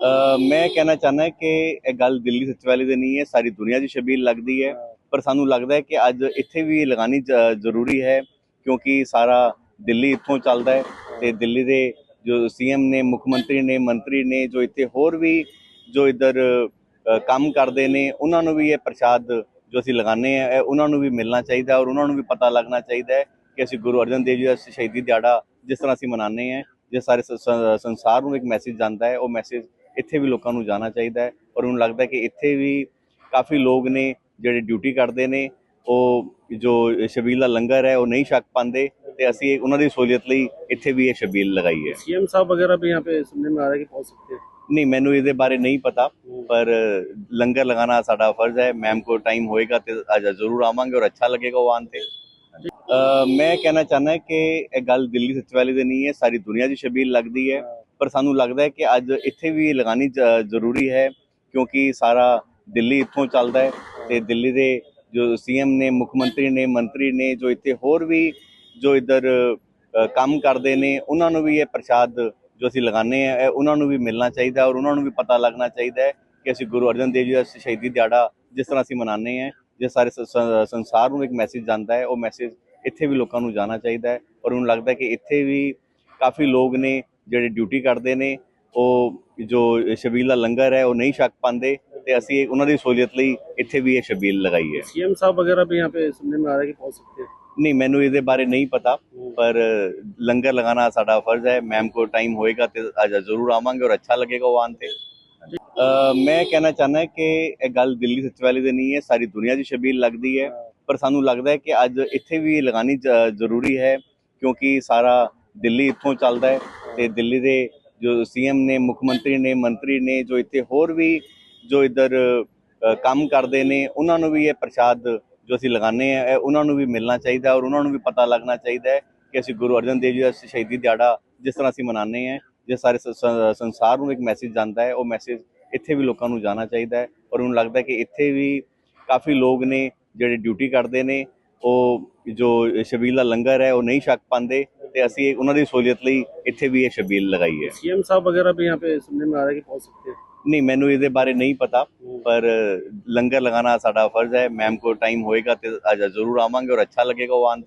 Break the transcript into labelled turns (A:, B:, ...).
A: ਮੈਂ ਕਹਿਣਾ ਚਾਹੁੰਦਾ ਕਿ ਇਹ ਗੱਲ ਦਿੱਲੀ ਸੱਚਵਾਲੀ ਦੀ ਨਹੀਂ ਹੈ ਸਾਰੀ ਦੁਨੀਆ 'ਚ ਸ਼ਬੀਲ ਲੱਗਦੀ ਹੈ। ਪਰ ਸਾਨੂੰ ਲੱਗਦਾ ਹੈ ਕਿ ਅੱਜ ਇੱਥੇ ਵੀ ਲਗਾਣੀ ਜ਼ਰੂਰੀ ਹੈ ਕਿਉਂਕਿ ਸਾਰਾ ਦਿੱਲੀ ਇੱਥੋਂ ਚੱਲਦਾ ਹੈ ਤੇ ਦਿੱਲੀ ਦੇ ਜੋ ਸੀਐਮ ਨੇ ਮੁੱਖ ਮੰਤਰੀ ਨੇ ਮੰਤਰੀ ਨੇ ਜੋ ਇੱਥੇ ਹੋਰ ਵੀ ਜੋ ਇੱਧਰ ਕੰਮ ਕਰਦੇ ਨੇ ਉਹਨਾਂ ਨੂੰ ਵੀ ਇਹ ਪ੍ਰਸ਼ਾਦ ਜੋ ਅਸੀਂ ਲਗਾਉਂਦੇ ਆ ਉਹਨਾਂ ਨੂੰ ਵੀ ਮਿਲਣਾ ਚਾਹੀਦਾ ਔਰ ਉਹਨਾਂ ਨੂੰ ਵੀ ਪਤਾ ਲੱਗਣਾ ਚਾਹੀਦਾ ਹੈ ਕਿ ਅਸੀਂ ਗੁਰੂ ਅਰਜਨ ਦੇਵ ਜੀ ਦਾ ਸ਼ਹੀਦੀ ਦਿਹਾੜਾ ਜਿਸ ਤਰ੍ਹਾਂ ਅਸੀਂ ਮਨਾਉਂਦੇ ਆ ਜੇ ਸਾਰੇ ਸੰਸਾਰ ਨੂੰ ਇੱਕ ਮੈਸੇਜ ਜਾਂਦਾ ਹੈ ਉਹ ਮੈਸੇਜ ਇੱਥੇ ਵੀ ਲੋਕਾਂ ਨੂੰ ਜਾਣਾ ਚਾਹੀਦਾ ਹੈ ਔਰ ਉਹਨੂੰ ਲੱਗਦਾ ਕਿ ਇੱਥੇ ਵੀ ਕਾਫੀ ਲੋਕ ਨੇ ਜਿਹੜੇ ਡਿਊਟੀ ਕਰਦੇ ਨੇ ਉਹ ਜੋ ਸ਼ਬੀਲ ਦਾ ਲੰਗਰ ਹੈ ਉਹ ਨਹੀਂ ਛਕ ਪਾਉਂਦੇ ਤੇ ਅਸੀਂ ਉਹਨਾਂ ਦੀ ਸਹੂਲਤ ਲਈ ਇੱਥੇ ਵੀ ਇਹ ਸ਼ਬੀਲ ਲਗਾਈ ਹੈ।
B: ਸੀਐਮ ਸਾਹਿਬ ਵਗੈਰਾ ਵੀ ਯਹਾਂ ਪੇ ਸੁਣਨੇ ਮੇ ਕਿ ਪਹੁੰਚ ਸਕਤੇ
A: ਨਹੀਂ ਮੈਨੂੰ ਇਹਦੇ ਬਾਰੇ ਨਹੀਂ ਪਤਾ ਪਰ ਲੰਗਰ ਲਗਾਣਾ ਸਾਡਾ ਫਰਜ਼ ਹੈ ਮੈਮ ਕੋ ਟਾਈਮ ਹੋਏਗਾ ਤੇ ਅੱਜ ਜ਼ਰੂਰ ਆਵਾਂਗੇ ਔਰ ਅੱਛਾ ਲੱਗੇਗਾ ਉਹ ਆਉਣ ਤੇ। ਮੈਂ ਕਹਿਣਾ ਚਾਹੁੰਦਾ ਕਿ ਇਹ ਗੱਲ ਦਿੱਲੀ ਸੱਚਵਾਲੀ ਦੇ ਨਹੀਂ ਹੈ ਸਾਰੀ ਦੁਨੀਆ ਦੀ ਸ਼ਬੀਲ ਲੱਗਦੀ ਹੈ। ਪਰ ਸਾਨੂੰ ਲੱਗਦਾ ਹੈ ਕਿ ਅੱਜ ਇੱਥੇ ਵੀ ਲਗਾਣੀ ਜ਼ਰੂਰੀ ਹੈ, ਕਿਉਂਕਿ ਸਾਰਾ ਦਿੱਲੀ ਇੱਥੋਂ ਚੱਲਦਾ ਹੈ ਤੇ ਦਿੱਲੀ ਦੇ ਜੋ ਸੀਐਮ ਨੇ, ਮੁੱਖ ਮੰਤਰੀ ਨੇ ਮੰਤਰੀ ਨੇ, ਜੋ ਇੱਥੇ ਹੋਰ ਵੀ ਜੋ ਇੱਧਰ ਕੰਮ ਕਰਦੇ ਨੇ, ਉਹਨਾਂ ਨੂੰ ਵੀ ਇਹ ਪ੍ਰਸ਼ਾਦ ਜੋ ਅਸੀਂ ਲਗਾਉਂਦੇ ਆ ਉਹਨਾਂ ਨੂੰ ਵੀ ਮਿਲਣਾ ਚਾਹੀਦਾ ਔਰ ਉਹਨਾਂ ਨੂੰ ਵੀ ਪਤਾ ਲੱਗਣਾ ਚਾਹੀਦਾ ਹੈ ਕਿ ਅਸੀਂ ਗੁਰੂ ਅਰਜਨ ਦੇਵ ਜੀ ਦਾ ਸ਼ਹੀਦੀ ਦਿਹਾੜਾ ਜਿਸ ਤਰ੍ਹਾਂ ਅਸੀਂ ਮਨਾਉਂਦੇ ਆ ਜੇ ਸਾਰੇ ਸੰਸਾਰ ਨੂੰ ਇੱਕ ਮੈਸੇਜ ਜਾਂਦਾ ਹੈ, ਉਹ ਮੈਸੇਜ ਇੱਥੇ ਵੀ ਲੋਕਾਂ ਨੂੰ ਜਾਣਾ ਚਾਹੀਦਾ ਹੈ ਔਰ ਮੈਨੂੰ ਲੱਗਦਾ ਕਿ ਇੱਥੇ ਵੀ ਕਾਫੀ ਲੋਕ ਨੇ ਜਿਹੜੇ ਡਿਊਟੀ ਕਰਦੇ ਨੇ ਉਹ ਜੋ ਸ਼ਬੀਲ ਦਾ ਲੰਗਰ ਹੈ ਉਹ ਨਹੀਂ ਛਕ ਪਾਉਂਦੇ ਤੇ ਅਸੀਂ ਉਹਨਾਂ ਦੀ ਸਹੂਲਤ ਲਈ ਇੱਥੇ ਵੀ ਇਹ ਸ਼ਬੀਲ ਲਗਾਈ ਹੈ।
B: ਸੀਐਮ ਸਾਹਿਬ ਵਗੈਰਾ ਵੀ ਯਹਾਂ ਪੇ ਸੁਣਨੇ ਮੇ ਕਿ ਪਹੁੰਚ ਸਕਤੇ
A: ਨਹੀਂ ਮੈਨੂੰ ਇਹਦੇ ਬਾਰੇ ਨਹੀਂ ਪਤਾ ਪਰ ਲੰਗਰ ਲਗਾਣਾ ਸਾਡਾ ਫਰਜ਼ ਹੈ। ਮੈਮ ਕੋ ਟਾਈਮ ਹੋਏਗਾ ਤੇ ਅੱਜ ਜ਼ਰੂਰ ਆਵਾਂਗੇ ਔਰ ਅੱਛਾ ਲੱਗੇਗਾ ਉਹ ਆਉਣ ਤੇ। ਮੈਂ ਕਹਿਣਾ ਚਾਹੁੰਦਾ ਕਿ ਇਹ ਗੱਲ ਦਿੱਲੀ ਸਚਿਵਾਲੇ ਦੇ ਨਹੀਂ ਹੈ ਸਾਰੀ ਦੁਨੀਆ ਦੀ ਸ਼ਬੀਲ ਲੱਗਦੀ ਹੈ। ਪਰ ਸਾਨੂੰ ਲੱਗਦਾ ਹੈ ਕਿ ਅੱਜ ਇੱਥੇ ਵੀ ਲਗਾਣੀ ਜ਼ਰੂਰੀ ਹੈ ਕਿਉਂਕਿ ਸਾਰਾ ਦਿੱਲੀ ਇੱਥੋਂ ਚੱਲਦਾ ਹੈ। ਤੇ ਦਿੱਲੀ ਦੇ ਜੋ ਸੀਐਮ ਨੇ, ਮੁੱਖ ਮੰਤਰੀ ਨੇ ਮੰਤਰੀ ਨੇ, ਜੋ ਇੱਥੇ ਹੋਰ ਵੀ ਜੋ ਇੱਧਰ ਕੰਮ ਕਰਦੇ ਨੇ, ਉਹਨਾਂ ਨੂੰ ਵੀ ਇਹ ਪ੍ਰਸ਼ਾਦ ਜੋ ਅਸੀਂ ਲਗਾਉਂਦੇ ਆ ਉਹਨਾਂ ਨੂੰ ਵੀ ਮਿਲਣਾ ਚਾਹੀਦਾ ਔਰ ਉਹਨਾਂ ਨੂੰ ਵੀ ਪਤਾ ਲੱਗਣਾ ਚਾਹੀਦਾ ਹੈ ਕਿ ਅਸੀਂ ਗੁਰੂ ਅਰਜਨ ਦੇਵ ਜੀ ਦਾ ਸ਼ਹੀਦੀ ਦਿਹਾੜਾ ਜਿਸ ਤਰ੍ਹਾਂ ਅਸੀਂ ਮਨਾਉਂਦੇ ਆ ਜੇ ਸਾਰੇ ਸੰਸਾਰ ਨੂੰ ਇੱਕ ਮੈਸੇਜ ਜਾਂਦਾ ਹੈ, ਉਹ ਮੈਸੇਜ ਇੱਥੇ ਵੀ ਲੋਕਾਂ ਨੂੰ ਜਾਣਾ ਚਾਹੀਦਾ ਹੈ ਔਰ ਮੈਨੂੰ ਲੱਗਦਾ ਕਿ ਇੱਥੇ ਵੀ ਕਾਫੀ ਲੋਕ ਨੇ ਜਿਹੜੇ ਡਿਊਟੀ ਕਰਦੇ ਨੇ ਉਹ ਜੋ ਸ਼ਬੀਲ ਦਾ ਲੰਗਰ ਹੈ ਉਹ ਨਹੀਂ ਛਕ ਪਾਉਂਦੇ ਤੇ ਅਸੀਂ ਉਹਨਾਂ ਦੀ ਸਹੂਲਤ ਲਈ ਇੱਥੇ ਵੀ ਇਹ ਸ਼ਬੀਲ ਲਗਾਈ ਹੈ।
B: ਸੀਐਮ ਸਾਹਿਬ ਵਗੈਰਾ ਵੀ ਯਹਾਂ ਪੇ ਸੁਣਨੇ ਮੇਂ ਆ ਕਿ ਪਹੁੰਚ ਸਕਤੇ
A: ਨਹੀਂ ਮੈਨੂੰ ਇਹਦੇ ਬਾਰੇ ਨਹੀਂ ਪਤਾ ਪਰ ਲੰਗਰ ਲਗਾਣਾ ਸਾਡਾ ਫਰਜ਼ ਹੈ। ਮੈਮ ਕੋ ਟਾਈਮ ਹੋਏਗਾ ਤੇ ਅੱਜ ਜ਼ਰੂਰ ਆਵਾਂਗੇ ਔਰ ਅੱਛਾ ਲੱਗੇਗਾ ਉਹ ਆਉਣ